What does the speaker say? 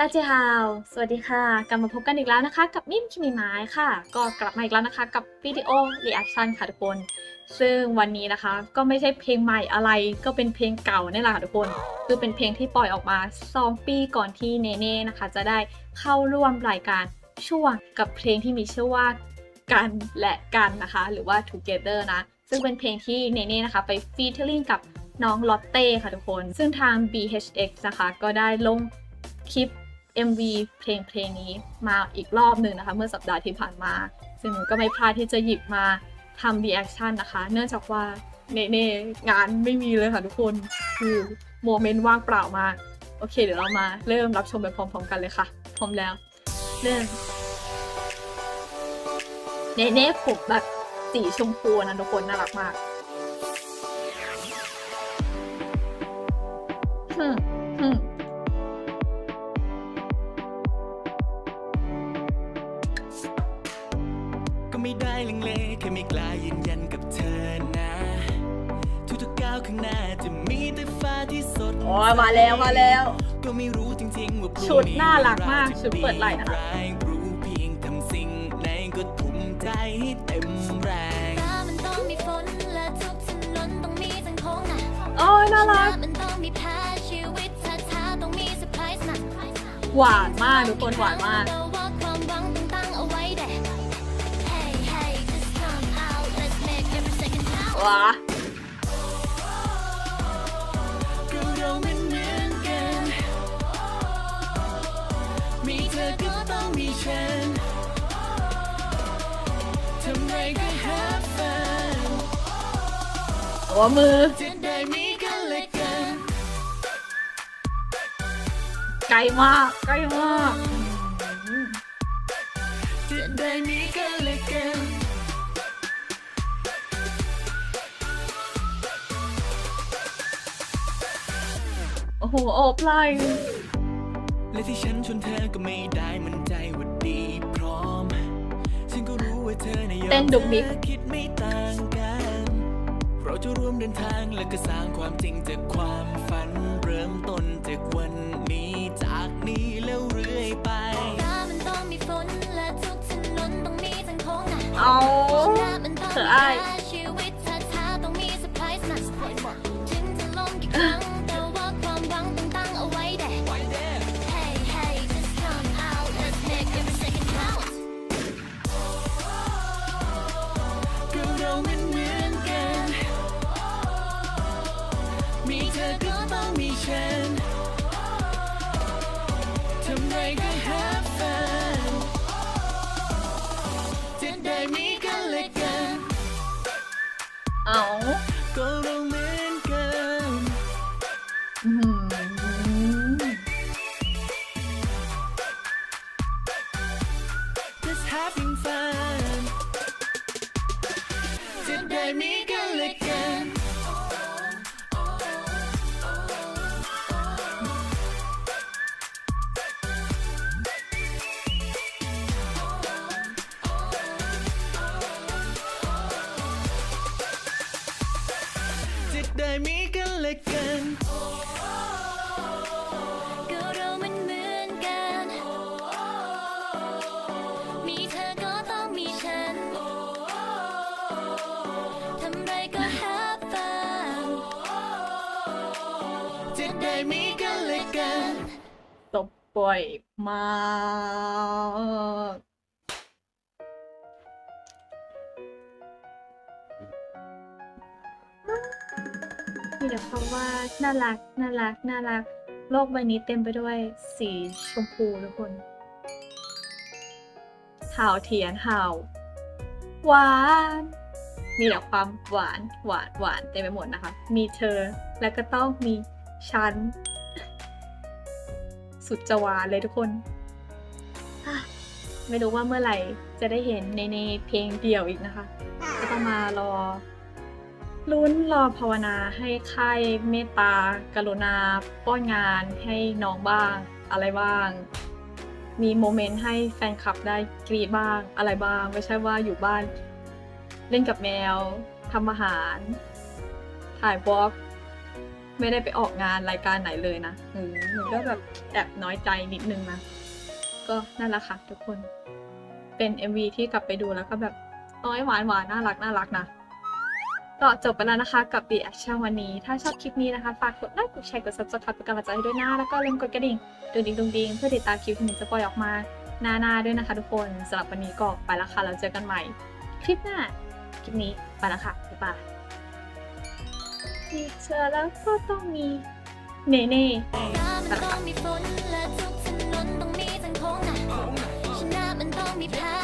ตาเจฮาวสวัสดีค่ะ กลับมาพบกันอีกแล้วนะคะ กับนิ่มคิมิไม้ค่ะ ก็กลับมาอีกแล้วนะคะ กับวิดีโอรีแอคชั่นค่ะทุกคน ซึ่งวันนี้นะคะ ก็ไม่ใช่เพลงใหม่อะไร ก็เป็นเพลงเก่านี่แหละค่ะทุกคน คือเป็นเพลงที่ปล่อยออกมา 2 ปีก่อนที่เนเน่นะคะ จะได้เข้าร่วมรายการช่วงกับเพลงที่มีชื่อว่ากันและกันนะคะ หรือว่า Together นะ ซึ่งเป็นเพลงที่เนเน่นะคะ ไปฟีเจอริงกับน้องลอตเต้ค่ะทุกคน ซึ่งทาง BHX นะคะ ก็ได้ลงคลิป MV เพลงเพลงนี้มาอีกรอบหนึ่งนะคะ เมื่อสัปดาห์ที่ผ่านมา ซึ่งก็ไม่พลาดที่จะหยิบมาทำรีแอคชั่นนะคะ เนื่องจากว่าเนเน่งานไม่มีเลยค่ะทุกคน คือโมเมนต์ว่างเปล่ามาก โอเค เดี๋ยวเรามาเริ่มรับชมไปพร้อมๆกันเลยค่ะ พร้อมแล้ว เริ่มเนเน่ผมแบบสีชมพูนะทุกคนน่ารักมาก ก็ไม่ได้ลังเลแค่ไม่กล้ายืนยันกับเธอนะ ทุกๆก้าวข้างหน้าจะมีแต่ฟ้าที่สดโอ้ยมาแล้วมาแล้ว ก็ไม่รู้จริงๆว่าพรุ่งชุดน่ารักมากชุดเปิดไหล่นะคะร้ายรู้เพียงทำสิ่งไหนก็ทุ่มใจให้เต็มแรง ฟ้ามันต้องมีฝนและทุกถนนต้องมีสังโค้งนะโอ้ยน่ารัก มันต้องมีแพ้ชีวิตช้าๆต้องมีเซอร์ไพรส์นะหวานมากทุกคนหวานมาก เ have fun หัวมือไกละกันไกลมาก ไกลมากจะได้มีกันและกัน อ้โหโอบไหล่และที่ฉันชวนเธอก็ไม่ได้มั่นใจว่าดีพร้อม ฉันก็รู้ว่าเธอในะยอมเต้นดุกดิกเธอคิดไม่ต่างกัน เราจะร่วมเดินทางและก็สร้างความจริงจากความฝัน เริ่มต้นจากวันนี้จากนี้แล้วเรื่อยไป เอา ได้มีกันและกันก็เรามันเหมือนกัน มีเธอก็ต้องมีฉัน ทำไรก็ have fun จะได้มีกันและกัน ตบป่วยมาก มีแต่คำว่าน่ารักน่ารักน่ารัก โลกใบนี้เต็มไปด้วยสีชมพูทุกคนห่าวเทียนห่าวหวานมีแต่ความหวานหวานหวานเต็มไปหมดนะคะ มีเธอแล้วก็ต้องมีฉัน สุดจะหวานเลยทุกคน ไม่รู้ว่าเมื่อไหร่จะได้เห็นในในเพลงเดี่ยวอีกนะคะ ก็ต้องมารอ ลุ้นรอภาวนาให้ค่ายเมตตา กรุณา ป้อนงานให้น้องบ้าง อะไรบ้าง มีโมเมนต์ให้แฟนคลับได้กรีดบ้างอะไรบ้าง ไม่ใช่ว่าอยู่บ้าน เล่นกับแมวทำอาหาร ถ่ายวอล์กไม่ได้ไปออกงานรายการไหนเลยนะเออมันก็แบบแอบน้อยใจนิดนึงนะ ก็นั่นแหละค่ะทุกคน เป็น MV ที่กลับไปดูแล้วก็แบบโอ้ยหวานหวานน่ารักน่ารักนะ ก็จบไปแล้วนะคะกับ reaction วันนี้ ถ้าชอบคลิปนี้นะคะ ฝากกดไลค์ กดแชร์ กด subscribe เป็นกำลังใจให้ด้วยนะแล้วก็ลืมกดกระดิ่งดุงดิงดุงดิงเพื่อติดตามคลิปที่หนึ่งจะปล่อยออกมาหน้าๆด้วยนะคะ ทุกคนสำหรับวันนี้ก็ไปแล้วค่ะ เราเจอกันใหม่ คลิปหน้า คลิปนี้ไปแล้วค่ะ บ๊ายบายมีเธอแล้วก็ต้องมีเน่เน่ฟ้ามันต้องมีฝนและทุกถนนต้องมีทางค้งนะชนะมันต้องมีแพ้